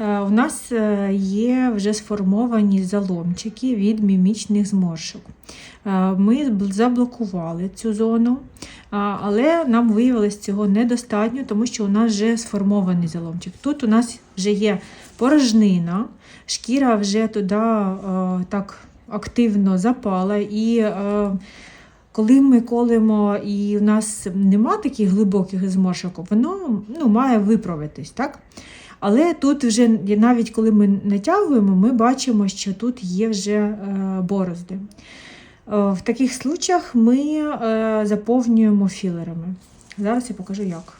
Е, У нас е, є вже сформовані заломчики від мімічних зморшок. Е, Ми заблокували цю зону, але нам виявилось цього недостатньо, тому що у нас вже сформований заломчик. Тут у нас вже є порожнина, шкіра вже туди е, так активно запала. і е, коли ми колемо і в нас нема таких глибоких зморшок, воно ну, має виправитись, так? Але тут вже навіть коли ми натягуємо, ми бачимо, що тут є вже е, борозди. Е, В таких случаях ми е, заповнюємо філерами. Зараз я покажу як.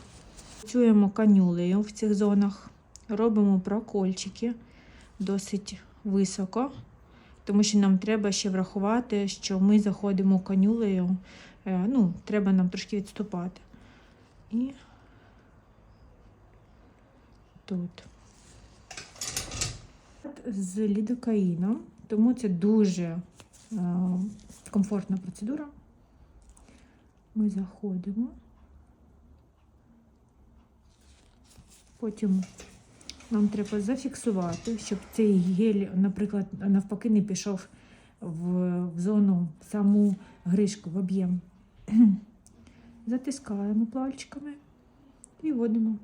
Працюємо канюлею в цих зонах, робимо прокольчики досить високо, тому що нам треба ще врахувати, що ми заходимо канюлею, ну, треба нам трошки відступати. І тут. З лідокаїном, тому це дуже е, комфортна процедура. Ми заходимо. Потім нам треба зафіксувати, щоб цей гель, наприклад, навпаки, не пішов в, зону в саму гришку, в об'єм. Затискаємо пальчиками і вводимо.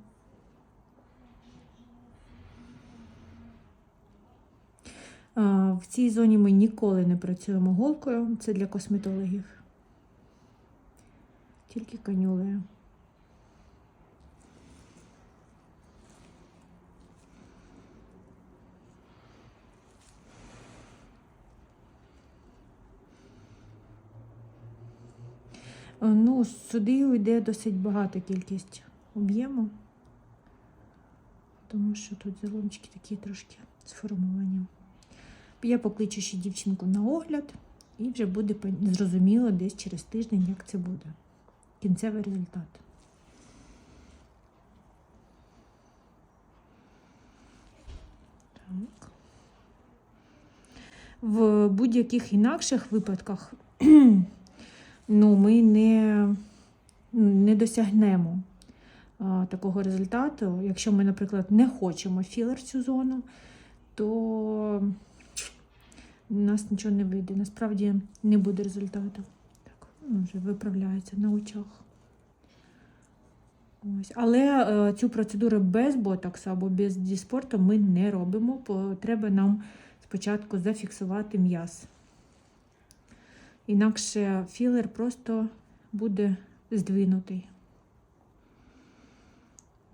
А, В цій зоні ми ніколи не працюємо голкою, це для косметологів. Тільки канюлею. Ну, сюди йде досить багата кількість об'єму, тому що тут заломчики такі трошки сформовані. Я покличу ще дівчинку на огляд, і вже буде зрозуміло десь через тиждень, як це буде. Кінцевий результат. Так. В будь-яких інакших випадках ну, ми не, не досягнемо а, такого результату. Якщо ми, наприклад, не хочемо філер цю зону, то у нас нічого не вийде. Насправді не буде результату. Так, ну, вже виправляється на очах. Ось. Але е, цю процедуру без ботоксу або без діспорту ми не робимо, бо треба нам спочатку зафіксувати м'яз. Інакше філер просто буде здвинутий.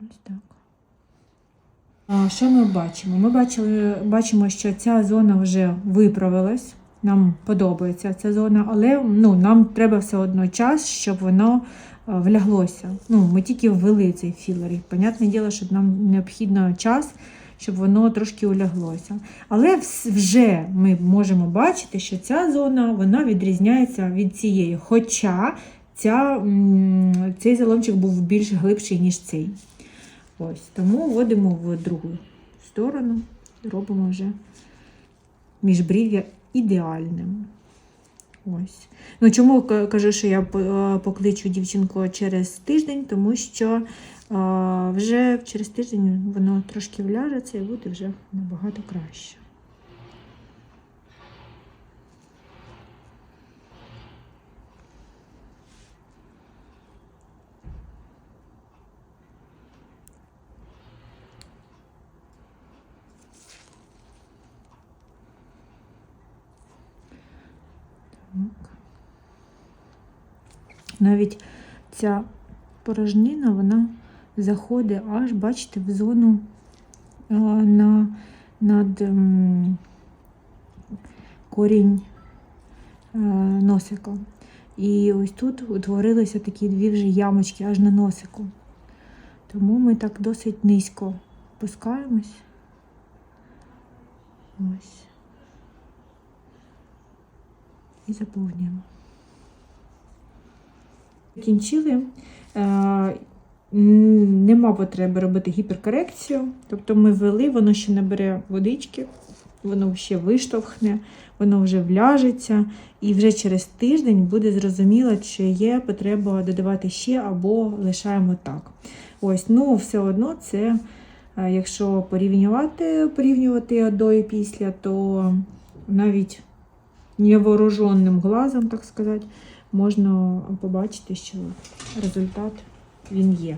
Ось так. Що ми бачимо? Ми бачили, бачимо, що ця зона вже виправилась. Нам подобається ця зона, але ну, нам треба все одно час, щоб воно е, вляглося. Ну, ми тільки ввели цей філер. І, понятне діло, що нам необхідно час, щоб воно трошки уляглося. Але вже ми можемо бачити, що ця зона вона відрізняється від цієї. Хоча ця, цей заломчик був більш глибший, ніж цей. Ось, тому вводимо в другу сторону, робимо вже міжбрів'я ідеальним. Ось. Ну, чому кажу, що я покличу дівчинку через тиждень, тому що вже через тиждень воно трошки вляжеться і буде вже набагато краще. Так. Навіть ця порожнина, вона заходить аж, бачите, в зону а, на, над м, корінь а, носика. І ось тут утворилися такі дві вже ямочки аж на носику. Тому ми так досить низько опускаємось. Ось. І заповнюємо. Закінчили. Е, Нема потреби робити гіперкорекцію. Тобто ми ввели, воно ще набере водички, воно ще виштовхне, воно вже вляжеться, і вже через тиждень буде зрозуміло, чи є потреба додавати ще або лишаємо так. Ось, ну все одно це Е, Якщо порівнювати, порівнювати до і після, то навіть невооруженим глазом, так сказати, можна побачити, що результат він є.